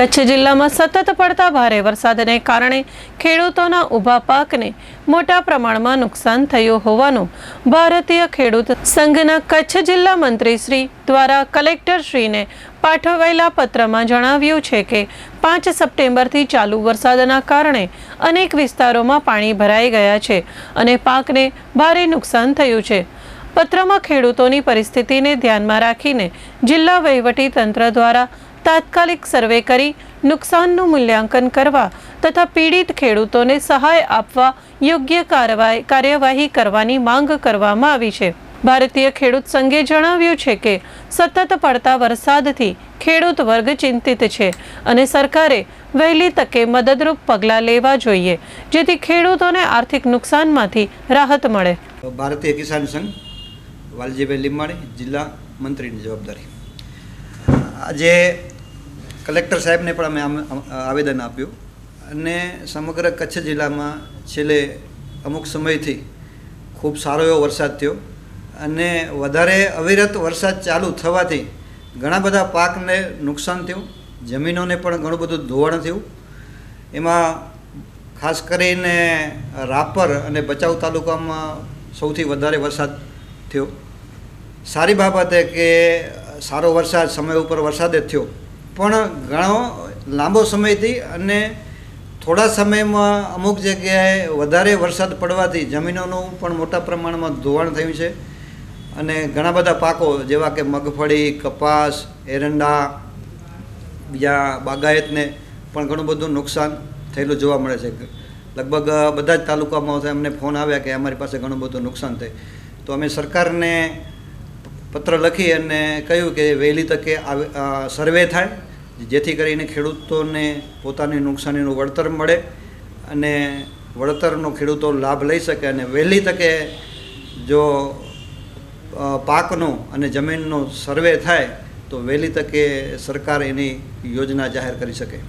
કચ્છ જિલ્લામાં સતત પડતા ભારે વરસાદને કારણે ખેડૂતોના ઊભા પાકને મોટા પ્રમાણમાં નુકસાન થયું હોવાનું ભારતીય ખેડૂત સંઘના કચ્છ જિલ્લા મંત્રી શ્રી દ્વારા કલેક્ટર શ્રીને પાઠવેલા પત્રમાં જણાવ્યું છે કે પાંચ સપ્ટેમ્બરથી ચાલુ વરસાદના કારણે અનેક વિસ્તારોમાં પાણી ભરાઈ ગયા છે અને પાકને ભારે નુકસાન થયું છે. પત્રમાં ખેડૂતોની પરિસ્થિતિને ધ્યાનમાં રાખીને જિલ્લા વહીવટી તંત્ર દ્વારા તાત્કાલિક સર્વે કરી નુકસાનનું મૂલ્યાંકન કરવા તથા પીડિત ખેડૂતોને સહાય આપવા યોગ્ય કાર્યવાહી કરવાની માંગ કરવામાં આવી છે. ભારતીય ખેડૂત સંઘે જણાવ્યું છે કે, સતત પડતા વરસાદથી ખેડૂત વર્ગ ચિંતિત છે અને સરકારે વહેલી તકે મદદરૂપ પગલાં લેવા જોઈએ, જેથી ખેડૂતોને આર્થિક નુકસાનમાંથી રાહત મળે. ભારતીય કિસાન સંઘ વાલજીભાઈ લીંબાણી, જિલ્લા મંત્રીની જવાબદારી. આજે કલેક્ટર સાહેબને પણ અમે આવેદન આપ્યું અને સમગ્ર કચ્છ જિલ્લામાં છેલ્લે અમુક સમયથી ખૂબ સારો એવો વરસાદ થયો અને વધારે અવિરત વરસાદ ચાલુ થવાથી ઘણા બધા પાકને નુકસાન થયું, જમીનોને પણ ઘણું બધું ધોવાણ થયું. એમાં ખાસ કરીને રાપર અને ભચાઉ તાલુકામાં સૌથી વધારે વરસાદ થયો. સારી બાબત એ કે સારો વરસાદ, સમય ઉપર વરસાદ જ થયો. પણ ઘણો લાંબો સમયથી અને થોડા સમયમાં અમુક જગ્યાએ વધારે વરસાદ પડવાથી જમીનોનું પણ મોટા પ્રમાણમાં ધોવાણ થયું છે. અને ઘણા બધા પાકો, જેવા કે મગફળી, કપાસ, એરંડા, બીજા બાગાયતને પણ ઘણું બધું નુકસાન થયેલું જોવા મળે છે. લગભગ બધા જ તાલુકામાં અમને ફોન આવ્યા કે અમારી પાસે ઘણું બધું નુકસાન થાય. તો અમે સરકારને પત્ર લખી અને કહ્યું કે વહેલી તકે સર્વે થાય, જેથી કરીને ખેડૂતોને પોતાની નુકસાનીનું વળતર મળે અને વળતરનો ખેડૂતો લાભ લઈ શકે અને વહેલી તકે જો પાકનો અને જમીનનો સર્વે થાય, તો વહેલી તકે સરકાર એની યોજના જાહેર કરી શકે.